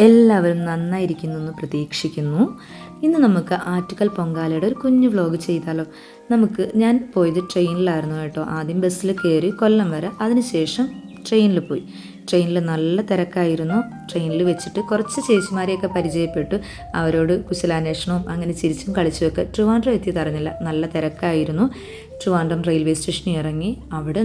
എല്ലാവരും നന്നായിരിക്കുന്നു എന്ന് പ്രതീക്ഷിക്കുന്നു. ഇന്ന് നമുക്ക് ആറ്റുകൽ പൊങ്കാലയുടെ ഒരു കുഞ്ഞു വ്ലോഗ് ചെയ്താലോ. നമുക്ക് ഞാൻ പോയത് ട്രെയിനിലായിരുന്നു കേട്ടോ. ആദ്യം ബസ്സിൽ കയറി കൊല്ലം വരെ. അതിനുശേഷം ട്രെയിനിൽ പോയി. ട്രെയിനിൽ നല്ല തിരക്കായിരുന്നു. ട്രെയിനിൽ വെച്ചിട്ട് കുറച്ച് ചേച്ചിമാരെയൊക്കെ പരിചയപ്പെട്ടു. അവരോട് കുശലാന്വേഷണവും അങ്ങനെ ചിരിച്ചും കളിച്ചുമൊക്കെ ട്രിവാൻഡ്രം എത്തിയതറിഞ്ഞില്ല നല്ല തിരക്കായിരുന്നു. ട്രിവാൻഡ്രം റെയിൽവേ സ്റ്റേഷനിൽ ഇറങ്ങി. അവിടെ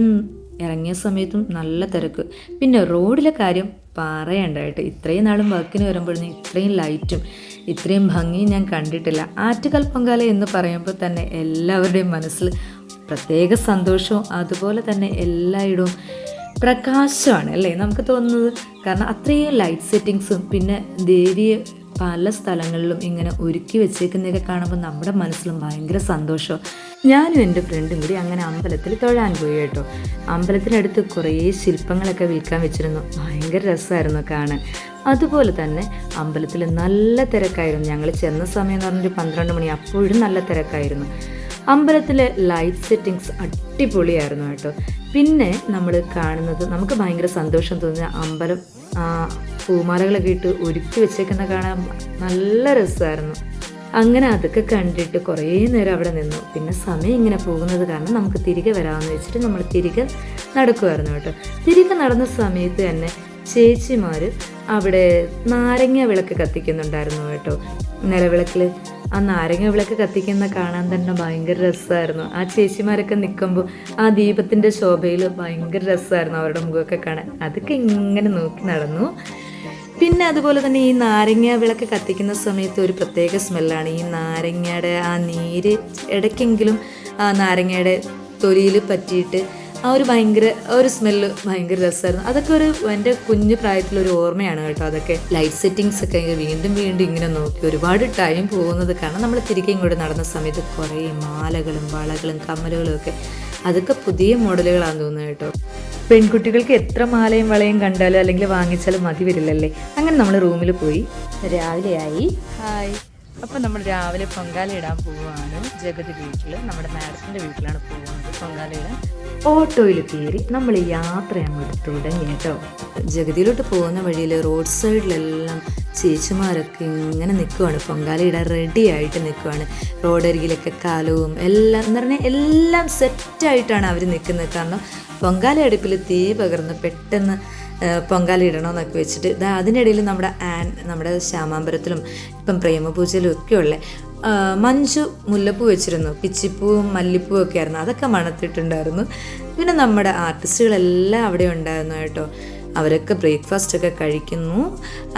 ഇറങ്ങിയ സമയത്തും നല്ല തിരക്ക്. പിന്നെ റോഡിലെ കാര്യം പറയണ്ടായിട്ട്. ഇത്രയും നാളും വർക്കിന് വരുമ്പോഴും ഇത്രയും ലൈറ്റും ഇത്രയും ഭംഗിയും ഞാൻ കണ്ടിട്ടില്ല. ആറ്റുകൽ പൊങ്കാല എന്ന് പറയുമ്പോൾ തന്നെ എല്ലാവരുടെയും മനസ്സിൽ പ്രത്യേക സന്തോഷവും അതുപോലെ തന്നെ എല്ലായിടവും പ്രകാശമാണ് അല്ലേ? നമുക്ക് തോന്നുന്നത് കാരണം അത്രയും ലൈറ്റ് സെറ്റിങ്സും പിന്നെ ദേവിയെ പല സ്ഥലങ്ങളിലും ഇങ്ങനെ ഒരുക്കി വെച്ചേക്കുന്നതൊക്കെ കാണുമ്പോൾ നമ്മുടെ മനസ്സിലും ഭയങ്കര സന്തോഷം. ഞാനും എന്റെ ഫ്രണ്ടും കൂടി അങ്ങനെ അമ്പലത്തിൽ തൊഴാൻ പോയി കേട്ടോ. അമ്പലത്തിനടുത്ത് കുറേ ശില്പങ്ങളൊക്കെ വിൽക്കാൻ വെച്ചിരുന്നു. ഭയങ്കര രസമായിരുന്നു കാണാൻ. അതുപോലെ തന്നെ അമ്പലത്തിൽ നല്ല തിരക്കായിരുന്നു. ഞങ്ങൾ ചെന്ന സമയം എന്ന് പറഞ്ഞൊരു പന്ത്രണ്ട് മണി അപ്പോഴും നല്ല തിരക്കായിരുന്നു. അമ്പലത്തിലെ ലൈറ്റ് സെറ്റിങ്സ് അടിപൊളിയായിരുന്നു കേട്ടോ. പിന്നെ നമ്മൾ കാണുന്നത് നമുക്ക് ഭയങ്കര സന്തോഷം തോന്നിയ അമ്പലം പൂമാലകളൊക്കെ ഇട്ട് ഒരുക്കി വെച്ചേക്കുന്ന കാണാൻ നല്ല രസമായിരുന്നു. അങ്ങനെ അതൊക്കെ കണ്ടിട്ട് കുറേ നേരം അവിടെ നിന്നു. പിന്നെ സമയം ഇങ്ങനെ പോകുന്നത് കാരണം നമുക്ക് തിരികെ വരാമെന്ന് വെച്ചിട്ട് നമ്മൾ തിരികെ നടക്കുമായിരുന്നു കേട്ടോ. തിരികെ നടന്ന സമയത്ത് തന്നെ ചേച്ചിമാർ അവിടെ നാരങ്ങ വിളക്ക് കത്തിക്കുന്നുണ്ടായിരുന്നു കേട്ടോ. നിലവിളക്കിൽ ആ നാരങ്ങ വിളക്ക് കത്തിക്കുന്ന കാണാൻ തന്നെ ഭയങ്കര രസമായിരുന്നു. ആ ചേച്ചിമാരൊക്കെ നിൽക്കുമ്പോൾ ആ ദീപത്തിന്റെ ശോഭയിൽ ഭയങ്കര രസമായിരുന്നു അവരുടെ മുഖമൊക്കെ കാണാൻ. അതൊക്കെ ഇങ്ങനെ നോക്കി നടന്നു. പിന്നെ അതുപോലെ തന്നെ ഈ നാരങ്ങ വിളക്ക് കത്തിക്കുന്ന സമയത്ത് ഒരു പ്രത്യേക സ്മെല്ലാണ്. ഈ നാരങ്ങയുടെ ആ നീര് ഇടയ്ക്കെങ്കിലും ആ നാരങ്ങയുടെ തൊലിയിൽ പറ്റിയിട്ട് ആ ഒരു ഭയങ്കര ഒരു സ്മെല്ല് ഭയങ്കര രസമായിരുന്നു. അതൊക്കെ ഒരു എന്റെ കുഞ്ഞു പ്രായത്തിലൊരു ഓർമ്മയാണ് കേട്ടോ അതൊക്കെ. ലൈറ്റ് സെറ്റിങ്സ് ഒക്കെ വീണ്ടും വീണ്ടും ഇങ്ങനെ നോക്കി ഒരുപാട് ടൈം പോകുന്നത്. കാരണം നമ്മൾ തിരികെ ഇങ്ങോട്ട് നടന്ന സമയത്ത് കുറേ മാലകളും വളകളും കമ്മലുകളും ഒക്കെ അതൊക്കെ പുതിയ മോഡലുകളാണെന്ന് തോന്നുന്നു കേട്ടോ. പെൺകുട്ടികൾക്ക് എത്ര മാലയും വളയും കണ്ടാലും അല്ലെങ്കിൽ വാങ്ങിച്ചാലും മതി വരില്ലല്ലേ? അങ്ങനെ നമ്മൾ റൂമിൽ പോയി. രാവിലെയായി. ഹായ്. അപ്പം നമ്മൾ രാവിലെ പൊങ്കാല ഇടാൻ പോവുകയാണ്. ജഗതി വീട്ടിൽ നമ്മുടെ മാഡത്തിന്റെ വീട്ടിലാണ് പോകുന്നത് പൊങ്കാല ഇടാൻ. ഓട്ടോയിൽ കയറി നമ്മൾ യാത്ര അങ്ങോട്ട് തുടങ്ങി കേട്ടോ. ജഗതിയിലോട്ട് പോകുന്ന വഴിയിൽ റോഡ് സൈഡിലെല്ലാം ചേച്ചിമാരൊക്കെ ഇങ്ങനെ നിൽക്കുവാണ് പൊങ്കാലയിടാൻ റെഡി ആയിട്ട് നിൽക്കുവാണ് റോഡരികിലൊക്കെ കാലവും എല്ലാം എന്ന് പറഞ്ഞാൽ എല്ലാം സെറ്റായിട്ടാണ് അവർ നിൽക്കുന്നത് കാരണം പൊങ്കാല അടുപ്പിൽ തീ പകർന്ന് പെട്ടെന്ന് പൊങ്കാല ഇടണമെന്നൊക്കെ വെച്ചിട്ട് ഇതാ അതിനിടയിൽ നമ്മുടെ ആൻ നമ്മുടെ ശ്യാമാമ്പരത്തിലും ഇപ്പം പ്രേമപൂജയിലും ഒക്കെയുള്ള മഞ്ചു മുല്ലപ്പൂ വെച്ചിരുന്നു. പിച്ചിപ്പൂവും മല്ലിപ്പൂവും ഒക്കെ ആയിരുന്നു. അതൊക്കെ മണത്തിട്ടുണ്ടായിരുന്നു. പിന്നെ നമ്മുടെ ആർട്ടിസ്റ്റുകളെല്ലാം അവിടെ ഉണ്ടായിരുന്നു കേട്ടോ. അവരൊക്കെ ബ്രേക്ക്ഫാസ്റ്റ് ഒക്കെ കഴിക്കുന്നു.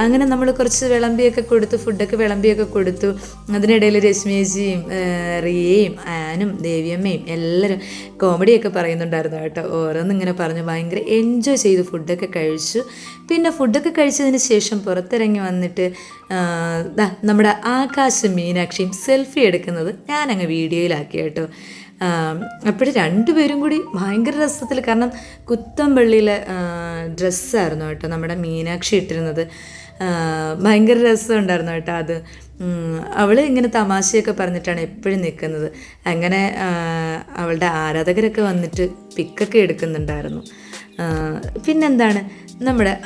അങ്ങനെ നമ്മൾ കുറച്ച് വിളമ്പിയൊക്കെ കൊടുത്തു ഫുഡൊക്കെ വിളമ്പിയൊക്കെ കൊടുത്തു. അതിനിടയിൽ രശ്മിയേച്ചിയും റിയയും ആനും ദേവിയമ്മയും എല്ലാവരും കോമഡിയൊക്കെ പറയുന്നുണ്ടായിരുന്നു കേട്ടോ. ഓരോന്നും ഇങ്ങനെ പറഞ്ഞു ഭയങ്കര എൻജോയ് ചെയ്തു ഫുഡൊക്കെ കഴിച്ചു. പിന്നെ ഫുഡൊക്കെ കഴിച്ചതിന് ശേഷം പുറത്തിറങ്ങി വന്നിട്ട് നമ്മുടെ ആകാശും മീനാക്ഷിയും സെൽഫി എടുക്കുന്നത് ഞാനങ്ങ് വീഡിയോയിലാക്കി കേട്ടോ. അപ്പോഴും രണ്ടുപേരും കൂടി ഭയങ്കര രസത്തിൽ കാരണം കുത്തമ്പള്ളിയിലെ ഡ്രസ്സായിരുന്നു കേട്ടോ നമ്മുടെ മീനാക്ഷി ഇട്ടിരുന്നത്. ഭയങ്കര രസമുണ്ടായിരുന്നു കേട്ടോ അത്. അവൾ ഇങ്ങനെ തമാശയൊക്കെ പറഞ്ഞിട്ടാണ് എപ്പോഴും നിൽക്കുന്നത് അങ്ങനെ അവളുടെ ആരാധകരൊക്കെ വന്നിട്ട് പിക്കൊക്കെ എടുക്കുന്നുണ്ടായിരുന്നു. പിന്നെന്താണ്? നമ്മുടെ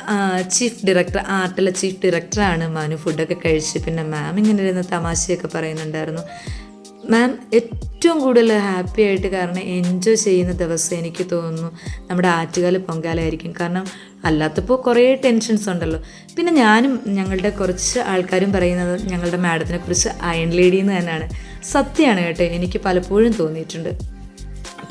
ചീഫ് ഡയറക്ടർ ആർട്ടിലെ ചീഫ് ഡയറക്ടറാണ് മനു ഫുഡൊക്കെ കഴിച്ച്. പിന്നെ മാം ഇങ്ങനെ ഇരുന്ന് തമാശയൊക്കെ പറയുന്നുണ്ടായിരുന്നു. മാം ഏറ്റവും കൂടുതൽ ഹാപ്പി ആയിട്ട് കാരണം എൻജോയ് ചെയ്യുന്ന ദിവസം എനിക്ക് തോന്നുന്നു നമ്മുടെ ആറ്റുകാല പൊങ്കാലായിരിക്കും കാരണം അല്ലാത്തപ്പോൾ കുറേ ടെൻഷൻസ് ഉണ്ടല്ലോ. പിന്നെ ഞാനും ഞങ്ങളുടെ കുറച്ച് ആൾക്കാരും പറയുന്നത് ഞങ്ങളുടെ മാഡത്തിനെ കുറിച്ച് അയൺ ലേഡി എന്ന് തന്നെയാണ്. സത്യമാണ് കേട്ടോ എനിക്ക് പലപ്പോഴും തോന്നിയിട്ടുണ്ട്.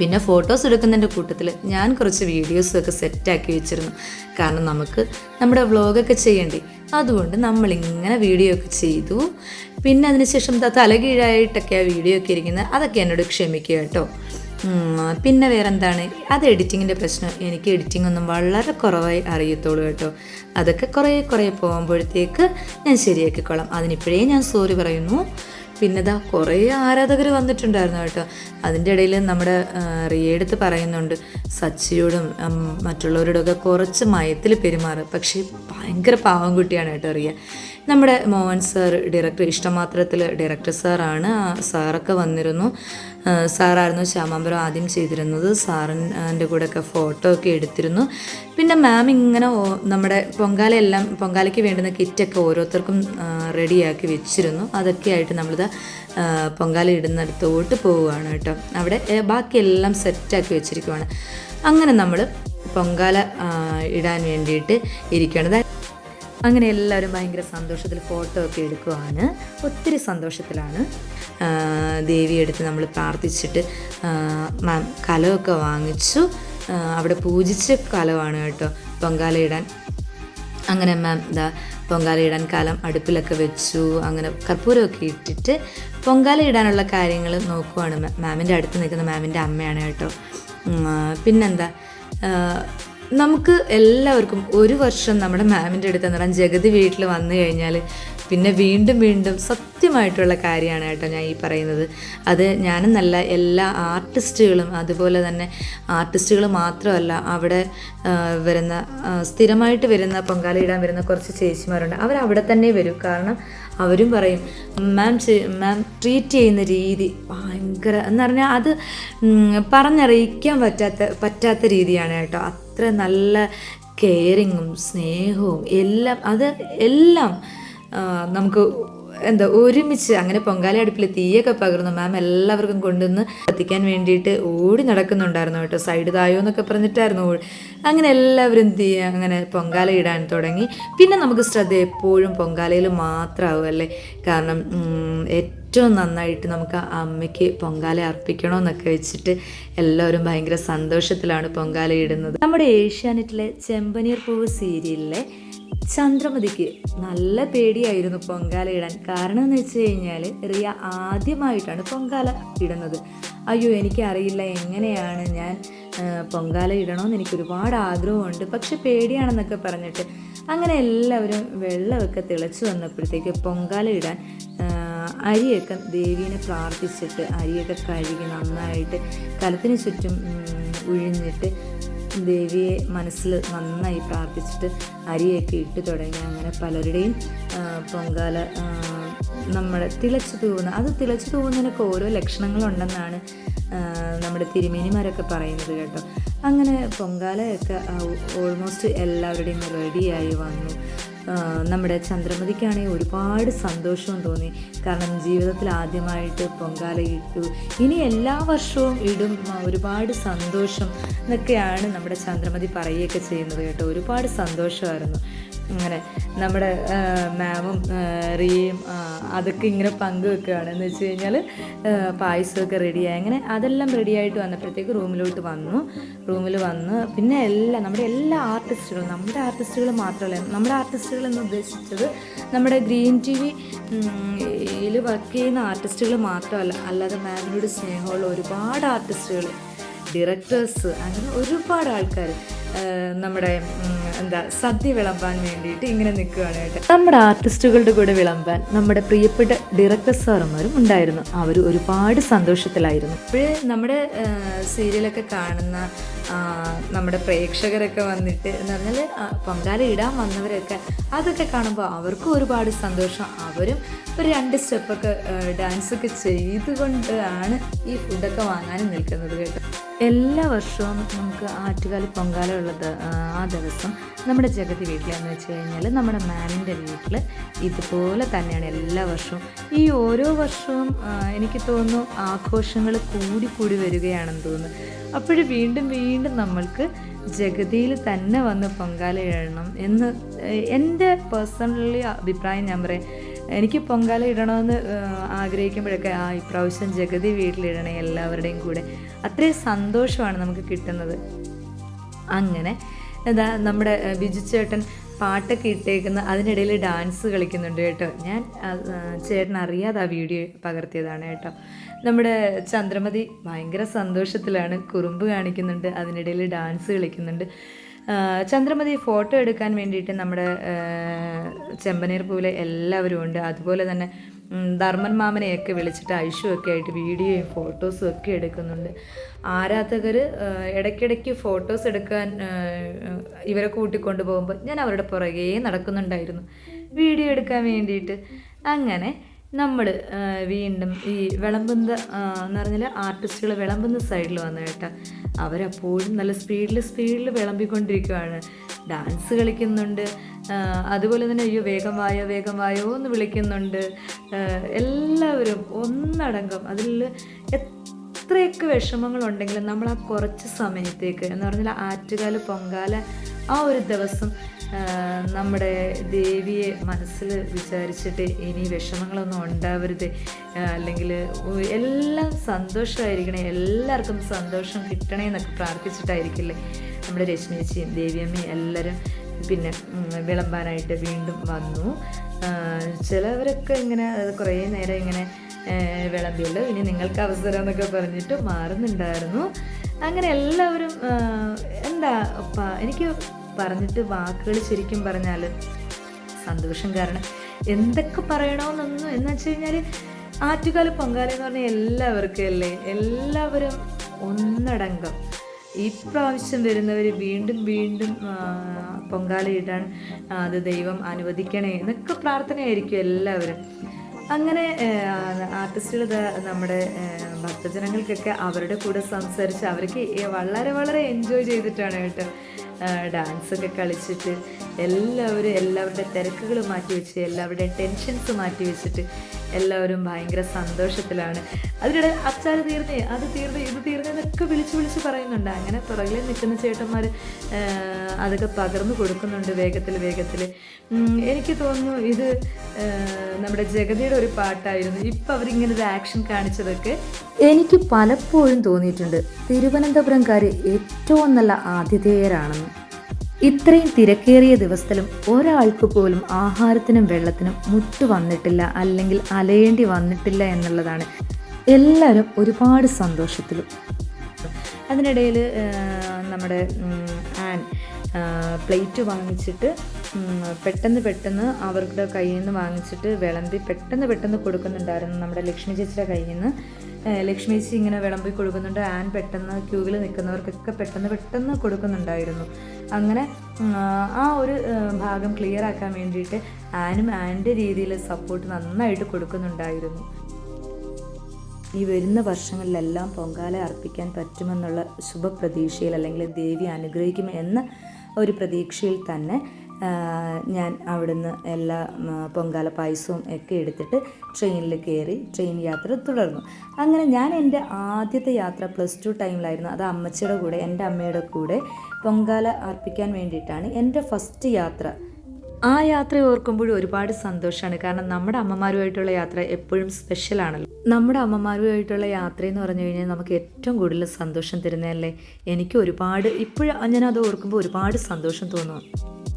പിന്നെ ഫോട്ടോസ് എടുക്കുന്നതിന്റെ കൂട്ടത്തിൽ ഞാൻ കുറച്ച് വീഡിയോസൊക്കെ സെറ്റാക്കി വെച്ചിരുന്നു. കാരണം നമുക്ക് നമ്മുടെ വ്ളോഗൊക്കെ ചെയ്യണ്ടേ. അതുകൊണ്ട് നമ്മളിങ്ങനെ വീഡിയോ ഒക്കെ ചെയ്തു. പിന്നെ അതിനുശേഷം തലകീഴായിട്ടൊക്കെ ആ വീഡിയോ ഒക്കെ ഇരിക്കുന്നത് അതൊക്കെ എന്നോട് ക്ഷമിക്കുക കേട്ടോ. പിന്നെ വേറെന്താണ്? അത് എഡിറ്റിങ്ങിന്റെ പ്രശ്നം. എനിക്ക് എഡിറ്റിംഗ് ഒന്നും വളരെ കുറവായി അറിയത്തുള്ളൂ കേട്ടോ. അതൊക്കെ കുറേ കുറേ പോകുമ്പോഴത്തേക്ക് ഞാൻ ശരിയാക്കിക്കോളാം. അതിനിപ്പോഴേ ഞാൻ സോറി പറയുന്നു. പിന്നെ ഇതാ കുറേ ആരാധകർ വന്നിട്ടുണ്ടായിരുന്നു കേട്ടോ. അതിന്റെ ഇടയിൽ നമ്മുടെ ആ, റിയയെടുത്ത് പറയുന്നുണ്ട് സച്ചിയോടും മറ്റുള്ളവരോടൊക്കെ കുറച്ച് മയത്തിൽ പെരുമാറും പക്ഷേ ഭയങ്കര പാവം കുട്ടിയാണ് കേട്ടോ റിയ. നമ്മുടെ മോഹൻ സാർ ഡയറക്ടർ ഇഷ്ടമാത്രത്തിൽ ഡയറക്ടർ സാറാണ്. സാറൊക്കെ വന്നിരുന്നു. സാറായിരുന്നു ശ്യാമാമ്പരം ആദ്യം ചെയ്തിരുന്നത്. സാറിന്റെ കൂടെയൊക്കെ ഫോട്ടോ ഒക്കെ എടുത്തിരുന്നു. പിന്നെ മാം ഇങ്ങനെ നമ്മുടെ പൊങ്കാലയെല്ലാം പൊങ്കാലയ്ക്ക് വേണ്ടുന്ന കിറ്റൊക്കെ ഓരോരുത്തർക്കും റെഡിയാക്കി വെച്ചിരുന്നു. അതൊക്കെ ആയിട്ട് നമ്മളിത് പൊങ്കാല ഇടുന്നിടത്തോട്ട് പോവുകയാണ് കേട്ടോ. അവിടെ ബാക്കിയെല്ലാം സെറ്റാക്കി വെച്ചിരിക്കുവാണ്. അങ്ങനെ നമ്മൾ പൊങ്കാല ഇടാൻ വേണ്ടിയിട്ട് ഇരിക്കുകയാണ്. അങ്ങനെ എല്ലാവരും ഭയങ്കര സന്തോഷത്തിൽ ഫോട്ടോ ഒക്കെ എടുക്കുവാണ്. ഒത്തിരി സന്തോഷത്തിലാണ്. ദേവിയെടുത്ത് ദേവി നമ്മൾ പ്രാർത്ഥിച്ചിട്ട് മാം കലമൊക്കെ വാങ്ങിച്ചു. അവിടെ പൂജിച്ച കലമാണ് കേട്ടോ പൊങ്കാലയിടാൻ അങ്ങനെ മാം ഇതാ പൊങ്കാലയിടാൻ കാലം അടുപ്പിലൊക്കെ വെച്ചു. അങ്ങനെ കർപ്പൂരമൊക്കെ ഇട്ടിട്ട് പൊങ്കാല ഇടാനുള്ള കാര്യങ്ങൾ നോക്കുവാണ് മാമിന്റെ അടുത്ത് നിൽക്കുന്ന മാമിന്റെ അമ്മയാണ് കേട്ടോ. പിന്നെന്താ? നമുക്ക് എല്ലാവർക്കും ഒരു വർഷം നമ്മുടെ മാമിന്റെ അടുത്ത് എന്ന് ജഗതി വീട്ടിൽ വന്നു കഴിഞ്ഞാൽ പിന്നെ വീണ്ടും വീണ്ടും സത്യമായിട്ടുള്ള കാര്യമാണ് കേട്ടോ ഞാൻ ഈ പറയുന്നത്. അത് ഞാനെന്നല്ല എല്ലാ ആർട്ടിസ്റ്റുകളും അതുപോലെ തന്നെ ആർട്ടിസ്റ്റുകൾ മാത്രമല്ല അവിടെ വരുന്ന സ്ഥിരമായിട്ട് വരുന്ന പൊങ്കാലയിടാൻ വരുന്ന കുറച്ച് ചേച്ചിമാരുണ്ട്. അവർ അവിടെ തന്നെ വരും. കാരണം അവരും പറയും മാം മാം ട്രീറ്റ് ചെയ്യുന്ന രീതി ഭയങ്കര എന്ന് പറഞ്ഞാൽ അത് പറഞ്ഞറിയിക്കാൻ പറ്റാത്ത പറ്റാത്ത രീതിയാണ് കേട്ടോ. അത്ര നല്ല കെയറിങ്ങും സ്നേഹവും എല്ലാം അത് എല്ലാം നമുക്ക് എന്താ ഒരുമിച്ച് അങ്ങനെ പൊങ്കാല അടുപ്പിൽ തീയൊക്കെ പകർന്നു മാം എല്ലാവർക്കും കൊണ്ടുവന്ന് കത്തിക്കാൻ വേണ്ടിയിട്ട് ഓടി നടക്കുന്നുണ്ടായിരുന്നു കേട്ടോ. സൈഡ് തായോ എന്നൊക്കെ പറഞ്ഞിട്ടായിരുന്നു അങ്ങനെ എല്ലാവരും തീ അങ്ങനെ പൊങ്കാല ഇടാൻ തുടങ്ങി. പിന്നെ നമുക്ക് ശ്രദ്ധ എപ്പോഴും പൊങ്കാലയിൽ മാത്രമാവും അല്ലേ? കാരണം ഏറ്റവും നന്നായിട്ട് നമുക്ക് അമ്മയ്ക്ക് പൊങ്കാല അർപ്പിക്കണമെന്നൊക്കെ വെച്ചിട്ട് എല്ലാവരും ഭയങ്കര സന്തോഷത്തിലാണ് പൊങ്കാല ഇടുന്നത്. നമ്മുടെ ഏഷ്യാനെറ്റിലെ ചെമ്പനീർ പൂവ് സീരിയലിലെ ചന്ദ്രമതിക്ക് നല്ല പേടിയായിരുന്നു പൊങ്കാല ഇടാൻ. കാരണം എന്ന് വെച്ച് കഴിഞ്ഞാൽ റിയ ആദ്യമായിട്ടാണ് പൊങ്കാല ഇടുന്നത്. അയ്യോ എനിക്കറിയില്ല എങ്ങനെയാണ് ഞാൻ പൊങ്കാല ഇടണമെന്ന് എനിക്ക് ഒരുപാട് ആഗ്രഹമുണ്ട്. പക്ഷെ പേടിയാണെന്നൊക്കെ പറഞ്ഞിട്ട് അങ്ങനെ എല്ലാവരും വെള്ളമൊക്കെ തിളച്ചു വന്നപ്പോഴത്തേക്ക് പൊങ്കാല ഇടാൻ അരിയൊക്കെ ദേവീനെ പ്രാർത്ഥിച്ചിട്ട് അരിയൊക്കെ കഴുകി നന്നായിട്ട് കലത്തിന് ചുറ്റും ഉഴിഞ്ഞിട്ട് ദേവിയെ മനസ്സിൽ നന്നായി പ്രാർത്ഥിച്ചിട്ട് അരിയൊക്കെ ഇട്ട് തുടങ്ങി അങ്ങനെ പലരുടെയും പൊങ്കാല നമ്മുടെ തിളച്ചു തൂവുന്ന അത് തിളച്ചു തൂവുന്നതിനൊക്കെ ഓരോ ലക്ഷണങ്ങളുണ്ടെന്നാണ് നമ്മുടെ തിരുമേനിമാരൊക്കെ പറയുന്നത് കേട്ടോ. അങ്ങനെ പൊങ്കാലയൊക്കെ ഓൾമോസ്റ്റ് എല്ലാവരുടെയും റെഡിയായി വന്നു. നമ്മുടെ ചന്ദ്രമതിക്കാണെങ്കിൽ ഒരുപാട് സന്തോഷവും തോന്നി. കാരണം ജീവിതത്തിൽ ആദ്യമായിട്ട് പൊങ്കാല ഇട്ടു. ഇനി എല്ലാ വർഷവും ഇടും. ഒരുപാട് സന്തോഷം. എന്നൊക്കെയാണ് നമ്മുടെ ചന്ദ്രമതി പറയുകയൊക്കെ ചെയ്യുന്നത് കേട്ടോ. ഒരുപാട് സന്തോഷമായിരുന്നു. അങ്ങനെ നമ്മുടെ മാമും റിയയും അതൊക്കെ ഇങ്ങനെ പങ്കുവെക്കുകയാണ് എന്ന് വെച്ച് കഴിഞ്ഞാൽ പായസമൊക്കെ റെഡിയായി. അങ്ങനെ അതെല്ലാം റെഡിയായിട്ട് വന്നപ്പോഴത്തേക്ക് റൂമിലോട്ട് വന്നു. റൂമിൽ വന്ന് പിന്നെ എല്ലാം നമ്മുടെ എല്ലാ ആർട്ടിസ്റ്റുകളും നമ്മുടെ ആർട്ടിസ്റ്റുകൾ മാത്രമല്ല നമ്മുടെ ആർട്ടിസ്റ്റുകൾ എന്ന് ഉദ്ദേശിച്ചത് നമ്മുടെ ഗ്രീൻ ടി വിയിൽ വർക്ക് ചെയ്യുന്ന ആർട്ടിസ്റ്റുകൾ മാത്രമല്ല അല്ലാതെ മാമിനോട് സ്നേഹമുള്ള ഒരുപാട് ആർട്ടിസ്റ്റുകൾ ഡിറക്ടേഴ്സ് അങ്ങനെ ഒരുപാട് ആൾക്കാർ നമ്മുടെ എന്താ സദ്യ വിളമ്പാൻ വേണ്ടിയിട്ട് ഇങ്ങനെ നിൽക്കുകയാണ് കേട്ടോ. നമ്മുടെ ആർട്ടിസ്റ്റുകളുടെ കൂടെ വിളമ്പാൻ നമ്മുടെ പ്രിയപ്പെട്ട ഡയറക്ടർ സാറന്മാരും ഉണ്ടായിരുന്നു. അവർ ഒരുപാട് സന്തോഷത്തിലായിരുന്നു. ഇപ്പോഴേ നമ്മുടെ സീരിയലൊക്കെ കാണുന്ന നമ്മുടെ പ്രേക്ഷകരൊക്കെ വന്നിട്ട് എന്ന് പറഞ്ഞാൽ പൊങ്കാല ഇടാൻ വന്നവരൊക്കെ അതൊക്കെ കാണുമ്പോൾ അവർക്കും ഒരുപാട് സന്തോഷം. അവരും ഒരു രണ്ട് സ്റ്റെപ്പൊക്കെ ഡാൻസൊക്കെ ചെയ്തുകൊണ്ടാണ് ഈ ഫുഡൊക്കെ വാങ്ങാനും നിൽക്കുന്നത് കേട്ടോ. എല്ലാ വർഷവും നമുക്ക് ആറ്റുകാലി പൊങ്കാല ഉള്ളത് ആ ദിവസം നമ്മുടെ ജഗതി വീട്ടിലെന്ന് വെച്ച് കഴിഞ്ഞാൽ നമ്മുടെ മാമിന്റെ വീട്ടിൽ ഇതുപോലെ തന്നെയാണ് എല്ലാ വർഷവും. ഈ ഓരോ വർഷവും എനിക്ക് തോന്നുന്നു ആഘോഷങ്ങൾ കൂടി കൂടി വരികയാണെന്ന് തോന്നുന്നു. അപ്പോഴും വീണ്ടും വീണ്ടും നമ്മൾക്ക് ജഗതിയിൽ തന്നെ വന്ന് പൊങ്കാല ഇടണം എന്ന് എന്റെ പേഴ്സണലി അഭിപ്രായം ഞാൻ പറയാം. എനിക്ക് പൊങ്കാല ഇടണമെന്ന് ആഗ്രഹിക്കുമ്പോഴൊക്കെ ആ ഇപ്രാവശ്യം ജഗതി വീട്ടിലിടണേ എല്ലാവരുടെയും കൂടെ. അത്രയും സന്തോഷമാണ് നമുക്ക് കിട്ടുന്നത്. അങ്ങനെ എന്താ നമ്മുടെ ബിജു ചേട്ടൻ പാട്ടൊക്കെ ഇട്ടേക്കുന്ന അതിനിടയിൽ ഡാൻസ് കളിക്കുന്നുണ്ട് കേട്ടോ. ഞാൻ ചേട്ടൻ അറിയാതെ ആ വീഡിയോ പകർത്തിയതാണ് കേട്ടോ. നമ്മുടെ ചന്ദ്രമതി ഭയങ്കര സന്തോഷത്തിലാണ്. കുറുമ്പ് കാണിക്കുന്നുണ്ട് അതിനിടയിൽ ഡാൻസ് കളിക്കുന്നുണ്ട്. ചന്ദ്രമതി ഫോട്ടോ എടുക്കാൻ വേണ്ടിയിട്ട് നമ്മുടെ ചെമ്പനീർ പൂവിലെ എല്ലാവരും ഉണ്ട്. അതുപോലെ തന്നെ ധർമ്മൻ മാമനെയൊക്കെ വിളിച്ചിട്ട് ഐഷു ഒക്കെ ആയിട്ട് വീഡിയോയും ഫോട്ടോസും ഒക്കെ എടുക്കുന്നുണ്ട്. ആരാധകർ ഇടയ്ക്കിടയ്ക്ക് ഫോട്ടോസ് എടുക്കാൻ ഇവരെ കൂട്ടിക്കൊണ്ടു പോകുമ്പോൾ ഞാൻ അവരുടെ പുറകെ നടക്കുന്നുണ്ടായിരുന്നു. വീഡിയോ എടുക്കാൻ വേണ്ടിയിട്ട്. അങ്ങനെ നമ്മൾ വീണ്ടും ഈ വിളമ്പുന്ന എന്ന് പറഞ്ഞാൽ ആർട്ടിസ്റ്റുകൾ വിളമ്പുന്ന സൈഡിൽ വന്നു കേട്ടോ. അവരപ്പോഴും നല്ല സ്പീഡിൽ സ്പീഡിൽ വിളമ്പിക്കൊണ്ടിരിക്കുകയാണ് ഡാൻസ് കളിക്കുന്നുണ്ട്. അതുപോലെ തന്നെ അയ്യോ വേഗം വായോ വേഗം വായോ എന്ന് വിളിക്കുന്നുണ്ട്. എല്ലാവരും ഒന്നടങ്കം അതിൽ എത്രയൊക്കെ വിഷമങ്ങളുണ്ടെങ്കിലും നമ്മൾ ആ കുറച്ച് സമയത്തേക്ക് എന്ന് പറഞ്ഞാൽ ആറ്റുകാല പൊങ്കാല ആ ഒരു ദിവസം നമ്മുടെ ദേവിയെ മനസ്സിൽ വിചാരിച്ചിട്ട് ഇനി വിഷമങ്ങളൊന്നും ഉണ്ടാവരുത്. അല്ലെങ്കിൽ എല്ലാം സന്തോഷമായിരിക്കണേ എല്ലാവർക്കും സന്തോഷം കിട്ടണേ എന്നൊക്കെ പ്രാർത്ഥിച്ചിട്ടായിരിക്കില്ലേ നമ്മുടെ രശ്മിയച്ചിയും ദേവിയമ്മയും എല്ലാവരും പിന്നെ വിളമ്പാനായിട്ട് വീണ്ടും വന്നു. ചിലവരൊക്കെ ഇങ്ങനെ കുറേ നേരം ഇങ്ങനെ വിളമ്പിയുള്ളൂ. ഇനി നിങ്ങൾക്ക് അവസരം എന്നൊക്കെ പറഞ്ഞിട്ട് മാറുന്നുണ്ടായിരുന്നു. അങ്ങനെ എല്ലാവരും എന്താ എനിക്ക് പറഞ്ഞിട്ട് വാക്കുകൾ ശരിക്കും പറഞ്ഞാൽ സന്തോഷം കാരണം എന്തൊക്കെ പറയണമെന്നൊന്നും എന്ന് വെച്ച് കഴിഞ്ഞാൽ ആറ്റുകാല പൊങ്കാല എന്ന് പറഞ്ഞാൽ എല്ലാവർക്കും അല്ലേ? എല്ലാവരും ഒന്നടങ്കം. ഈ പ്രാവശ്യം വരുന്നവർ വീണ്ടും വീണ്ടും പൊങ്കാല പൊങ്കാലയിടാൻ അത് ദൈവം അനുവദിക്കണേ എന്നൊക്കെ പ്രാർത്ഥനയായിരിക്കും എല്ലാവരും. അങ്ങനെ ആർട്ടിസ്റ്റുകൾ നമ്മുടെ ഭക്തജനങ്ങൾക്കൊക്കെ അവരുടെ കൂടെ സംസാരിച്ച് അവർക്ക് വളരെ വളരെ എൻജോയ് ചെയ്തിട്ടാണ് കേട്ടോ. ഡാൻസൊക്കെ കളിച്ചിട്ട് എല്ലാവരും എല്ലാവരുടെ തിരക്കുകൾ മാറ്റി വെച്ച് എല്ലാവരുടെ ടെൻഷൻസ് മാറ്റി വെച്ചിട്ട് എല്ലാവരും ഭയങ്കര സന്തോഷത്തിലാണ്. അതിനിടെ അച്ചാറ് തീർന്നേ അത് തീർന്നേ ഇത് തീർന്നേ എന്നൊക്കെ വിളിച്ച് വിളിച്ച് പറയുന്നുണ്ട്. അങ്ങനെ പുറകിൽ നിൽക്കുന്ന ചേട്ടന്മാർ അതൊക്കെ പകർന്നു കൊടുക്കുന്നുണ്ട് വേഗത്തിൽ വേഗത്തിൽ. എനിക്ക് തോന്നുന്നു ഇത് നമ്മുടെ ജഗതിയുടെ ഒരു പാട്ടായിരുന്നു. ഇപ്പം അവരിങ്ങനെ ഒരു ആക്ഷൻ കാണിച്ചതൊക്കെ എനിക്ക് പലപ്പോഴും തോന്നിയിട്ടുണ്ട് തിരുവനന്തപുരംകാർ ഏറ്റവും നല്ല ആതിഥേയരാണെന്ന്. ഇത്രയും തിരക്കേറിയ ദിവസത്തിലും ഒരാൾക്ക് പോലും ആഹാരത്തിനും വെള്ളത്തിനും മുട്ടു വന്നിട്ടില്ല അല്ലെങ്കിൽ അലയേണ്ടി വന്നിട്ടില്ല എന്നുള്ളതാണ് എല്ലാവരും ഒരുപാട് സന്തോഷത്തിലും. അതിനിടയിൽ നമ്മുടെ ആൻ പ്ലേറ്റ് വാങ്ങിച്ചിട്ട് പെട്ടെന്ന് പെട്ടെന്ന് അവരുടെ കയ്യിൽ നിന്ന് വാങ്ങിച്ചിട്ട് വിളമ്പി പെട്ടെന്ന് പെട്ടെന്ന് കൊടുക്കുന്നുണ്ടായിരുന്നു നമ്മുടെ ലക്ഷ്മി ചേച്ചിയുടെ കയ്യിൽ നിന്ന് ലക്ഷ്മി ചേച്ചി ഇങ്ങനെ വിളമ്പി കൊടുക്കുന്നുണ്ട്. ആൻ പെട്ടെന്ന് ക്യൂവിൽ നിൽക്കുന്നവർക്കൊക്കെ പെട്ടെന്ന് പെട്ടെന്ന് കൊടുക്കുന്നുണ്ടായിരുന്നു. അങ്ങനെ ആ ഒരു ഭാഗം ക്ലിയർ ആക്കാൻ വേണ്ടിയിട്ട് ആനും ആന്റെ രീതിയിൽ സപ്പോർട്ട് നന്നായിട്ട് കൊടുക്കുന്നുണ്ടായിരുന്നു. ഈ വരുന്ന വർഷങ്ങളിലെല്ലാം പൊങ്കാല അർപ്പിക്കാൻ പറ്റുമെന്നുള്ള ശുഭപ്രതീക്ഷയിൽ അല്ലെങ്കിൽ ദേവി അനുഗ്രഹിക്കും എന്ന ഒരു പ്രതീക്ഷയിൽ തന്നെ ഞാൻ അവിടുന്ന് എല്ലാ പൊങ്കാല പായസവും ഒക്കെ എടുത്തിട്ട് ട്രെയിനിൽ കയറി ട്രെയിൻ യാത്ര തുടർന്നു. അങ്ങനെ ഞാൻ എന്റെ ആദ്യത്തെ യാത്ര പ്ലസ് ടു ടൈമിലായിരുന്നു അത് അമ്മച്ചിയുടെ കൂടെ എന്റെ അമ്മയുടെ കൂടെ പൊങ്കാല അർപ്പിക്കാൻ വേണ്ടിയിട്ടാണ് എന്റെ ഫസ്റ്റ് യാത്ര. ആ യാത്ര ഓർക്കുമ്പോഴും ഒരുപാട് സന്തോഷമാണ് കാരണം നമ്മുടെ അമ്മമാരുമായിട്ടുള്ള യാത്ര എപ്പോഴും സ്പെഷ്യലാണല്ലോ നമ്മുടെ അമ്മമാരുമായിട്ടുള്ള യാത്ര എന്ന് പറഞ്ഞു കഴിഞ്ഞാൽ നമുക്ക് ഏറ്റവും കൂടുതൽ സന്തോഷം തരുന്നതല്ലേ? എനിക്ക് ഒരുപാട് ഇപ്പോഴും ഞാൻ അത് ഓർക്കുമ്പോൾ ഒരുപാട് സന്തോഷം തോന്നുന്നു.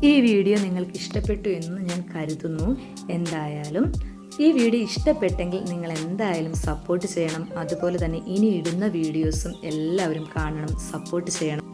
ഈ വീഡിയോ നിങ്ങൾക്ക് ഇഷ്ടപ്പെട്ടു എന്ന് ഞാൻ കരുതുന്നു. എന്തായാലും ഈ വീഡിയോ ഇഷ്ടപ്പെട്ടെങ്കിൽ നിങ്ങൾ എന്തായാലും സപ്പോർട്ട് ചെയ്യണം. അതുപോലെ തന്നെ ഇനി ഇടുന്ന വീഡിയോസും എല്ലാവരും കാണണം. സപ്പോർട്ട് ചെയ്യണം.